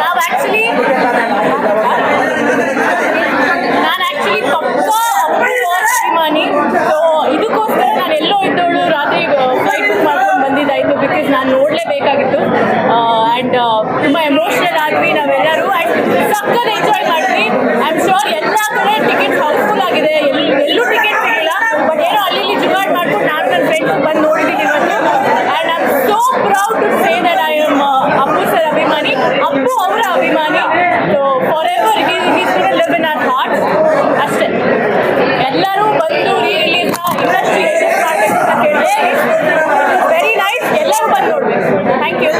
ನಾವು ಆ್ಯಕ್ಚುಲಿ ನಾನು ಆ್ಯಕ್ಚುಲಿ ಪಪ್ಪ ಅಭಿಮಾನಿ. ಸೊ ಇದಕ್ಕೋಸ್ಕರ ನಾನು ಎಲ್ಲೋ ಇದ್ದವಳು ರಾತ್ರಿ ಫ್ಲೈಟ್ ಬುಕ್ ಮಾಡ್ಕೊಂಡು ಬಂದಿದ್ದಾಯಿತು ಬಿಕಾಸ್ ನಾನು ನೋಡಲೇಬೇಕಾಗಿತ್ತು. ಆ್ಯಂಡ್ ತುಂಬ ಎಮೋಷನಲ್ ಆದ್ವಿ ನಾವೆಲ್ಲರೂ. ಆ್ಯಂಡ್ ಸಕ್ಕತ್ ಎಂಜಾಯ್ ಮಾಡಿದ್ವಿ. ಐ ಆಮ್ ಶೋರ್ ಎಲ್ಲ ಕಡೆ ಟಿಕೆಟ್ ಹೌಸ್ಫುಲ್ ಆಗಿದೆ. ಎಲ್ಲಿ ಎಲ್ಲೂ ಟಿಕೆಟ್ ಸಿಗಲಿಲ್ಲ. ಬಟ್ ಏನೋ ಅಲ್ಲಿ ಜುಗಾಡ್ ಮಾಡ್ಕೊಂಡು ನಾನು ನನ್ನ ಫ್ರೆಂಡ್ಸ್ ಬಂದು ನೋಡಿದ್ದೀನಿ ಇವತ್ತು. And I am so proud to ಅಭಿಮಾನಿ. So forever is live in our heart ಅಷ್ಟೇ. ಎಲ್ಲರೂ ಬಂದು ರೀ ರಿಲೀಸ್ ಇನ್ನಷ್ಟು ಯಶಸ್ ಮಾಡಬೇಕು ಅಂತ ಕೇಳ್ತೀನಿ ವೆರಿ ನೈಸ್ ಎಲ್ಲರೂ ಬಂದು ನೋಡಬೇಕು. Thank you